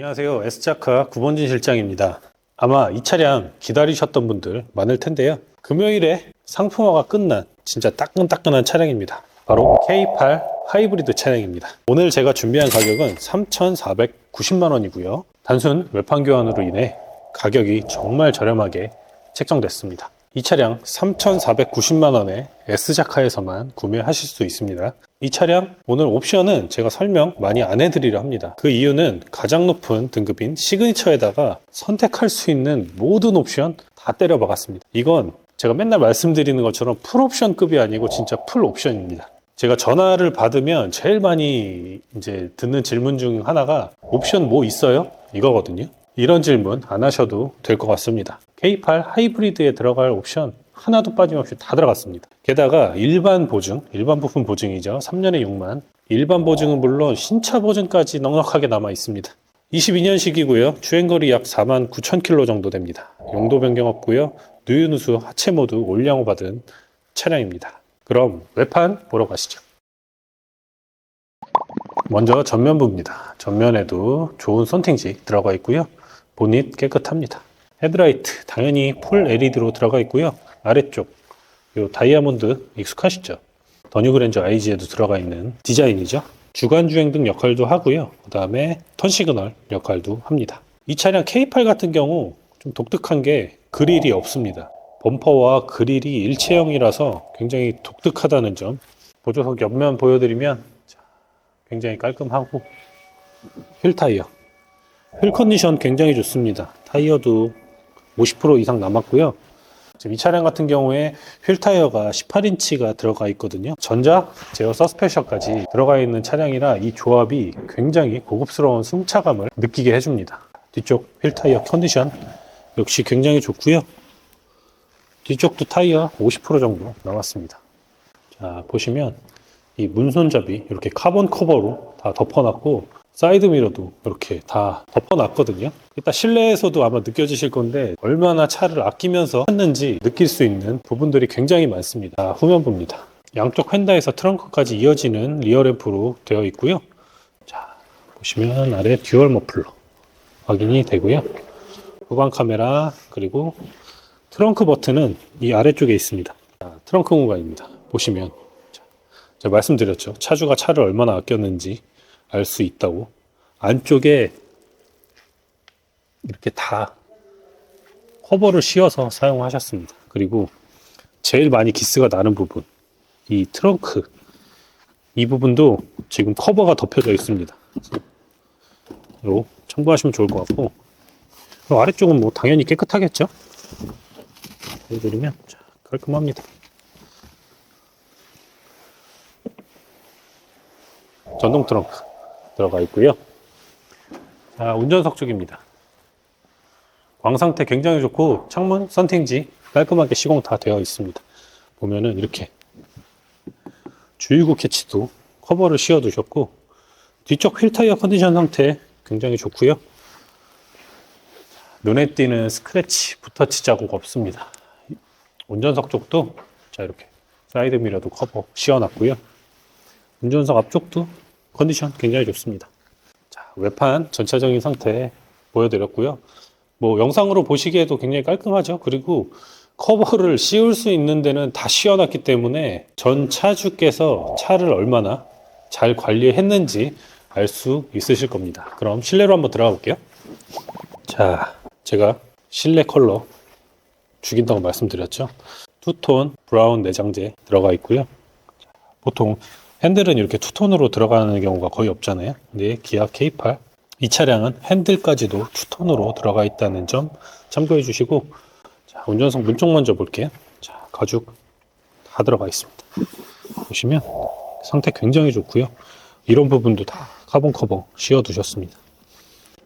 안녕하세요. S자카 구본진 실장입니다. 아마 이 차량 기다리셨던 분들 많을 텐데요. 금요일에 상품화가 끝난 진짜 따끈따끈한 차량입니다. 바로 K8 하이브리드 차량입니다. 오늘 제가 준비한 가격은 3,490만 원이고요. 단순 외판 교환으로 인해 가격이 정말 저렴하게 책정됐습니다. 이 차량 3,490만 원에 S자카에서만 구매하실 수 있습니다. 이 차량 오늘 옵션은 제가 설명 많이 안 해드리려 합니다. 그 이유는 가장 높은 등급인 시그니처에다가 선택할 수 있는 모든 옵션 다 때려 박았습니다. 이건 제가 맨날 말씀드리는 것처럼 풀 옵션급이 아니고 진짜 풀 옵션입니다. 제가 전화를 받으면 제일 많이 이제 듣는 질문 중 하나가 옵션 뭐 있어요? 이거거든요. 이런 질문 안 하셔도 될 것 같습니다. K8 하이브리드에 들어갈 옵션 하나도 빠짐없이 다 들어갔습니다. 게다가 일반 보증, 일반 부품 보증이죠. 3년에 6만. 일반 보증은 물론 신차 보증까지 넉넉하게 남아 있습니다. 22년식이고요. 주행거리 약 4만 9천 킬로 정도 됩니다. 용도 변경 없고요. 누유누수 하체 모두 올량호 받은 차량입니다. 그럼 외판 보러 가시죠. 먼저 전면부입니다. 전면에도 좋은 선팅지 들어가 있고요. 보닛 깨끗합니다. 헤드라이트 당연히 풀 LED로 들어가 있고요. 아래쪽 요 다이아몬드 익숙하시죠? 더뉴그랜저 IG에도 들어가 있는 디자인이죠. 주간 주행 등 역할도 하고요. 그 다음에 턴 시그널 역할도 합니다. 이 차량 K8 같은 경우 좀 독특한 게 그릴이 없습니다. 범퍼와 그릴이 일체형이라서 굉장히 독특하다는 점. 보조석 옆면 보여드리면 자, 굉장히 깔끔하고 휠 타이어. 휠 컨디션 굉장히 좋습니다. 타이어도 50% 이상 남았고요. 지금 이 차량 같은 경우에 휠 타이어가 18인치가 들어가 있거든요. 전자 제어 서스펜션까지 들어가 있는 차량이라 이 조합이 굉장히 고급스러운 승차감을 느끼게 해줍니다. 뒤쪽 휠 타이어 컨디션 역시 굉장히 좋고요. 뒤쪽도 타이어 50% 정도 남았습니다. 자 보시면 이 문손잡이 이렇게 카본 커버로 다 덮어놨고 사이드 미러도 이렇게 다 덮어놨거든요. 이따 실내에서도 아마 느껴지실 건데 얼마나 차를 아끼면서 했는지 느낄 수 있는 부분들이 굉장히 많습니다. 후면부입니다. 양쪽 휀다에서 트렁크까지 이어지는 리어 램프로 되어 있고요. 자 보시면 아래 듀얼 머플러 확인이 되고요. 후방 카메라 그리고 트렁크 버튼은 이 아래쪽에 있습니다. 자, 트렁크 공간입니다. 보시면 자, 제가 말씀드렸죠. 차주가 차를 얼마나 아꼈는지 알 수 있다고. 안쪽에 이렇게 다 커버를 씌워서 사용하셨습니다. 그리고 제일 많이 기스가 나는 부분, 이 트렁크, 이 부분도 지금 커버가 덮여져 있습니다. 요 참고하시면 좋을 것 같고, 아래쪽은 뭐 당연히 깨끗하겠죠? 보여드리면 자, 깔끔합니다. 전동 트렁크 들어가 있고요. 자, 운전석 쪽입니다. 광 상태 굉장히 좋고 창문, 선팅지 깔끔하게 시공 다 되어 있습니다. 보면은 이렇게 주유구 캐치도 커버를 씌워 두셨고 뒤쪽 휠 타이어 컨디션 상태 굉장히 좋고요. 눈에 띄는 스크래치, 붓터치 자국 없습니다. 운전석 쪽도 자 이렇게 사이드 미러도 커버 씌워놨고요. 운전석 앞쪽도 컨디션 굉장히 좋습니다. 자, 외판 전체적인 상태 보여드렸고요. 뭐 영상으로 보시기에도 굉장히 깔끔하죠. 그리고 커버를 씌울 수 있는 데는 다 씌워놨기 때문에 전 차주께서 차를 얼마나 잘 관리했는지 알 수 있으실 겁니다. 그럼 실내로 한번 들어가 볼게요. 자, 제가 실내 컬러 죽인다고 말씀드렸죠. 투톤 브라운 내장재 들어가 있고요. 보통 핸들은 이렇게 투톤으로 들어가는 경우가 거의 없잖아요. 근데 기아 K8 이 차량은 핸들까지도 투톤으로 들어가 있다는 점 참고해 주시고 자, 운전석 문쪽 먼저 볼게요. 자, 가죽 다 들어가 있습니다. 보시면 상태 굉장히 좋고요. 이런 부분도 다 카본 커버 씌워 두셨습니다.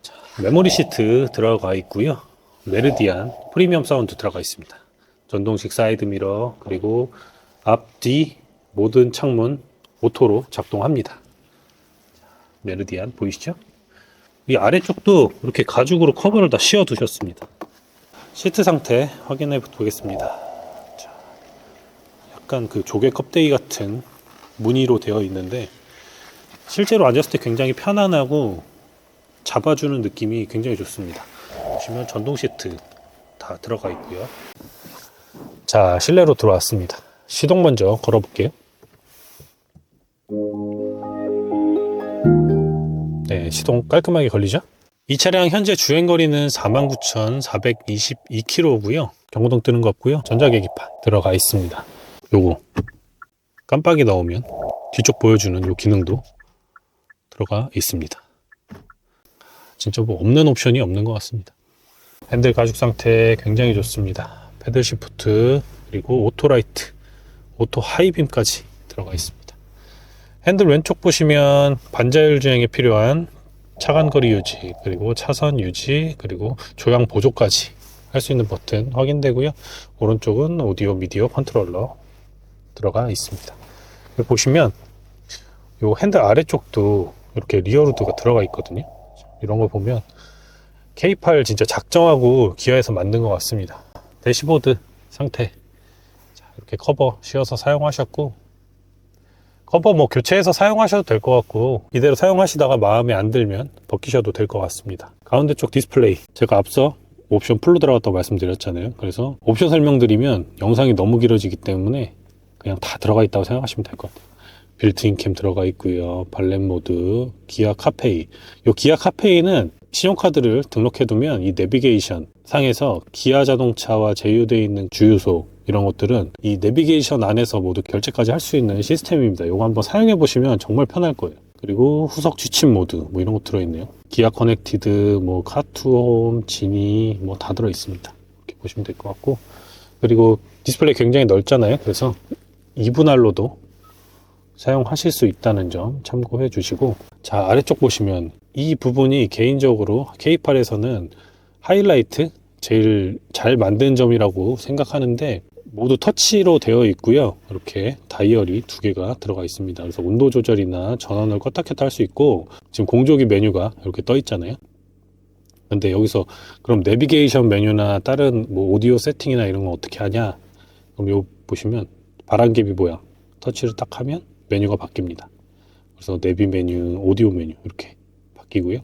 자, 메모리 시트 들어가 있고요. 메르디안 프리미엄 사운드 들어가 있습니다. 전동식 사이드 미러 그리고 앞 뒤 모든 창문 오토로 작동합니다. 메르디안 보이시죠? 이 아래쪽도 이렇게 가죽으로 커버를 다 씌워 두셨습니다. 시트 상태 확인해 보겠습니다. 자, 약간 그 조개 껍데기 같은 무늬로 되어 있는데 실제로 앉았을 때 굉장히 편안하고 잡아주는 느낌이 굉장히 좋습니다. 보시면 전동 시트 다 들어가 있고요. 자, 실내로 들어왔습니다. 시동 먼저 걸어볼게요. 네, 시동 깔끔하게 걸리죠? 이 차량 현재 주행거리는 49,422km고요. 경고등 뜨는 거 없고요. 전자계기판 들어가 있습니다. 요거 깜빡이 넣으면 뒤쪽 보여주는 요 기능도 들어가 있습니다. 진짜 뭐 없는 옵션이 없는 것 같습니다. 핸들 가죽 상태 굉장히 좋습니다. 패들 시프트 그리고 오토라이트, 오토 하이빔까지 들어가 있습니다. 핸들 왼쪽 보시면 반자율 주행에 필요한 차간거리 유지 그리고 차선 유지 그리고 조향 보조까지 할 수 있는 버튼 확인되고요. 오른쪽은 오디오 미디어 컨트롤러 들어가 있습니다. 보시면 요 핸들 아래쪽도 이렇게 리어루드가 들어가 있거든요. 이런 거 보면 K8 진짜 작정하고 기아에서 만든 것 같습니다. 대시보드 상태 자, 이렇게 커버 씌워서 사용하셨고 커버 뭐 교체해서 사용하셔도 될 것 같고 이대로 사용하시다가 마음에 안 들면 벗기셔도 될 것 같습니다. 가운데 쪽 디스플레이 제가 앞서 옵션 풀로 들어갔다고 말씀드렸잖아요. 그래서 옵션 설명드리면 영상이 너무 길어지기 때문에 그냥 다 들어가 있다고 생각하시면 될 것 같아요. 빌트인 캠 들어가 있고요. 발렌 모드, 기아 카페이. 요 기아 카페이는 신용카드를 등록해두면 이 내비게이션 상에서 기아 자동차와 제휴되어 있는 주유소 이런 것들은 이 내비게이션 안에서 모두 결제까지 할 수 있는 시스템입니다. 이거 한번 사용해 보시면 정말 편할 거예요. 그리고 후석 취침 모드 뭐 이런 거 들어있네요. 기아 커넥티드, 뭐 카투홈, 지니 뭐 다 들어있습니다. 이렇게 보시면 될 것 같고 그리고 디스플레이 굉장히 넓잖아요. 그래서 2분할로도 사용하실 수 있다는 점 참고해 주시고 자 아래쪽 보시면 이 부분이 개인적으로 K8에서는 하이라이트 제일 잘 만든 점이라고 생각하는데 모두 터치로 되어 있고요 이렇게 다이얼이 두 개가 들어가 있습니다 그래서 온도 조절이나 전원을 껐다 켰다 할 수 있고 지금 공조기 메뉴가 이렇게 떠 있잖아요 근데 여기서 그럼 내비게이션 메뉴나 다른 뭐 오디오 세팅이나 이런 거 어떻게 하냐 그럼 요 보시면 바람개비 모양 터치를 딱 하면 메뉴가 바뀝니다. 그래서 내비 메뉴, 오디오 메뉴 이렇게 바뀌고요.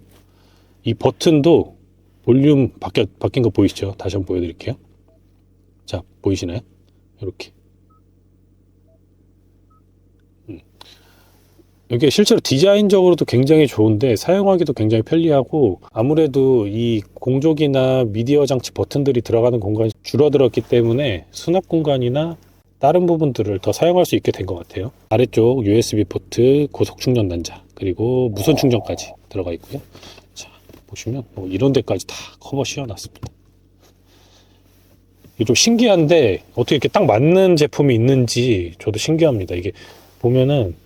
이 버튼도 볼륨 바뀌, 바뀐 거 보이시죠? 다시 한번 보여드릴게요. 자, 보이시나요? 이렇게. 음. 이게 실제로 디자인적으로도 굉장히 좋은데 사용하기도 굉장히 편리하고 아무래도 이 공조기나 미디어 장치 버튼들이 들어가는 공간이 줄어들었기 때문에 수납 공간이나 다른 부분들을 더 사용할 수 있게 된 것 같아요. 아래쪽 USB 포트, 고속 충전 단자, 그리고 무선 충전까지 들어가 있고요. 자, 보시면 뭐 이런 데까지 다 커버 씌워놨습니다. 이게 좀 신기한데 어떻게 이렇게 딱 맞는 제품이 있는지 저도 신기합니다. 이게 보면은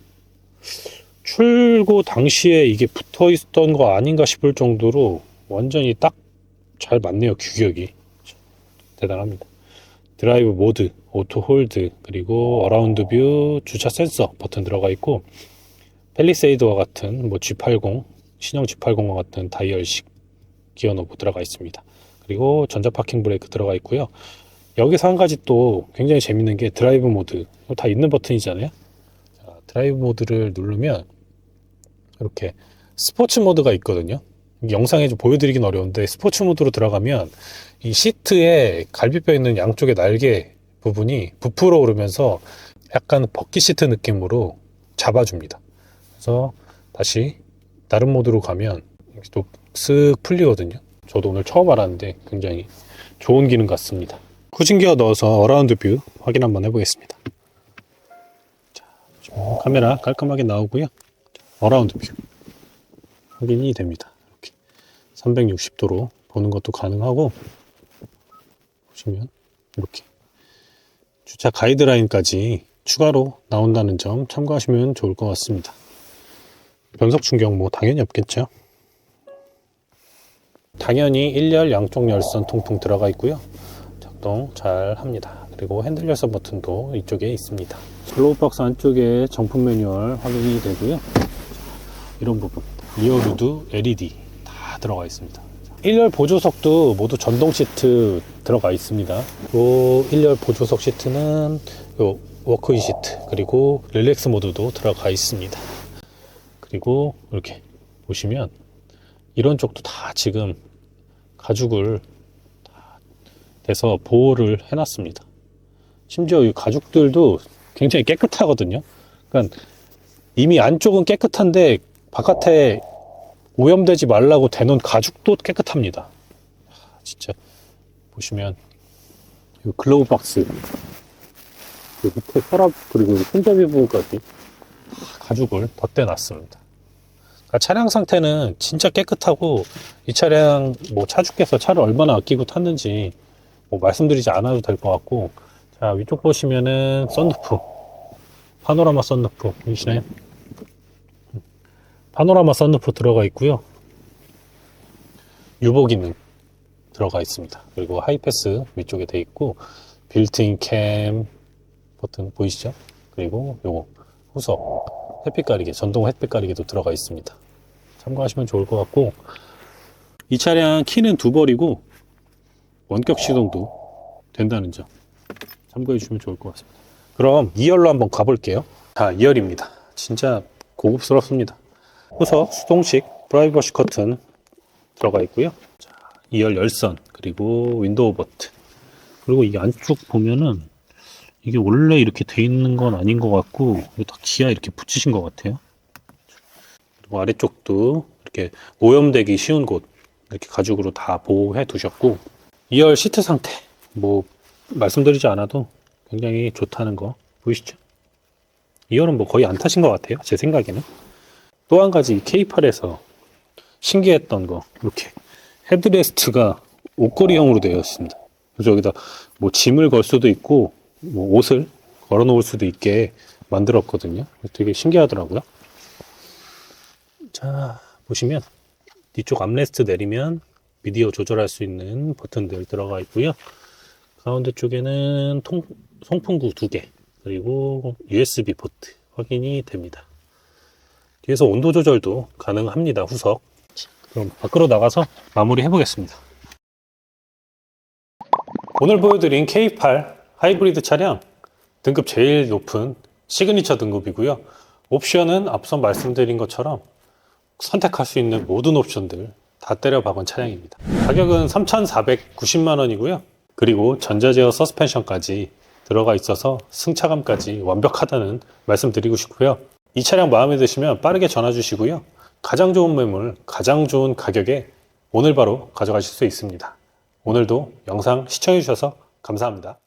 출고 당시에 이게 붙어 있었던 거 아닌가 싶을 정도로 완전히 딱 잘 맞네요. 규격이. 대단합니다. 드라이브 모드, 오토 홀드, 그리고 어라운드 뷰, 주차 센서 버튼 들어가 있고 펠리세이드와 같은 뭐 G80, 신형 G80과 같은 다이얼식 기어 노브 들어가 있습니다. 그리고 전자 파킹 브레이크 들어가 있고요. 여기서 한 가지 또 굉장히 재밌는 게 드라이브 모드. 이거 다 있는 버튼이잖아요. 자, 드라이브 모드를 누르면 이렇게 스포츠 모드가 있거든요. 영상에 좀 보여드리긴 어려운데 스포츠 모드로 들어가면 이 시트에 갈비뼈 있는 양쪽의 날개 부분이 부풀어 오르면서 약간 버킷 시트 느낌으로 잡아줍니다. 그래서 다시 다른 모드로 가면 또 쓱 풀리거든요. 저도 오늘 처음 알았는데 굉장히 좋은 기능 같습니다. 후진기어 넣어서 어라운드 뷰 확인 한번 해보겠습니다. 자, 카메라 깔끔하게 나오고요. 어라운드 뷰 확인이 됩니다. 이렇게 360도로 보는 것도 가능하고 보시면 이렇게 주차 가이드라인까지 추가로 나온다는 점 참고하시면 좋을 것 같습니다. 변속 충격 뭐 당연히 없겠죠. 당연히 1열 양쪽 열선 통풍 들어가 있고요. 작동 잘 합니다. 그리고 핸들 열선 버튼도 이쪽에 있습니다. 글로우박스 안쪽에 정품 매뉴얼 확인이 되고요. 이런 부분 리어 루드 LED 다 들어가 있습니다. 1열 보조석도 모두 전동 시트 들어가 있습니다. 요 1열 보조석 시트는 요 워크인 시트 그리고 릴렉스 모드도 들어가 있습니다. 그리고 이렇게 보시면 이런 쪽도 다 지금 가죽을 다 돼서 보호를 해놨습니다. 심지어 이 가죽들도 굉장히 깨끗하거든요. 그러니까 이미 안쪽은 깨끗한데 바깥에 오염되지 말라고 대놓은 가죽도 깨끗합니다. 하, 진짜 보시면 이 글로브 박스 그 밑에 서랍 그리고 손잡이 부분까지 다 가죽을 덧대놨습니다. 그러니까 차량 상태는 진짜 깨끗하고 이 차량 뭐 차주께서 차를 얼마나 아끼고 탔는지 뭐 말씀드리지 않아도 될 것 같고 자 위쪽 보시면은 썬루프 파노라마 썬루프 보이시나요? 파노라마 썬루프 들어가 있고요 유보 기능 들어가 있습니다 그리고 하이패스 위쪽에 돼 있고 빌트인 캠 버튼 보이시죠? 그리고 요거 후석 햇빛 가리개 전동 햇빛 가리개도 들어가 있습니다 참고하시면 좋을 것 같고 이 차량 키는 두 벌이고 원격 시동도 된다는 점 참고해 주시면 좋을 것 같습니다. 그럼 2열로 한번 가볼게요. 자, 2열입니다. 진짜 고급스럽습니다. 후석 수동식 프라이버시 커튼 들어가 있고요. 자, 2열 열선 그리고 윈도우 버튼 그리고 이 안쪽 보면은 이게 원래 이렇게 돼 있는 건 아닌 것 같고 다 기아 이렇게 붙이신 것 같아요. 그리고 아래쪽도 이렇게 오염되기 쉬운 곳 이렇게 가죽으로 다 보호해 두셨고 2열 시트 상태. 뭐 말씀드리지 않아도 굉장히 좋다는 거 보이시죠? 2열은 뭐 거의 안 타신 것 같아요 제 생각에는. 또 한 가지 K8에서 신기했던 거 이렇게 헤드레스트가 옷걸이형으로 되어 있습니다. 그래서 여기다 뭐 짐을 걸 수도 있고 뭐 옷을 걸어 놓을 수도 있게 만들었거든요. 되게 신기하더라고요. 자 보시면 뒤쪽 암레스트 내리면 미디어 조절할 수 있는 버튼들 들어가 있고요. 가운데 쪽에는 통, 송풍구 두 개, 그리고 USB 포트 확인이 됩니다. 뒤에서 온도 조절도 가능합니다. 후석. 그럼 밖으로 나가서 마무리 해보겠습니다. 오늘 보여드린 K8 하이브리드 차량 등급 제일 높은 시그니처 등급이고요. 옵션은 앞서 말씀드린 것처럼 선택할 수 있는 모든 옵션들 다 때려 박은 차량입니다. 가격은 3,490만 원이고요. 그리고 전자제어 서스펜션까지 들어가 있어서 승차감까지 완벽하다는 말씀드리고 싶고요. 이 차량 마음에 드시면 빠르게 전화 주시고요. 가장 좋은 매물, 가장 좋은 가격에 오늘 바로 가져가실 수 있습니다. 오늘도 영상 시청해 주셔서 감사합니다.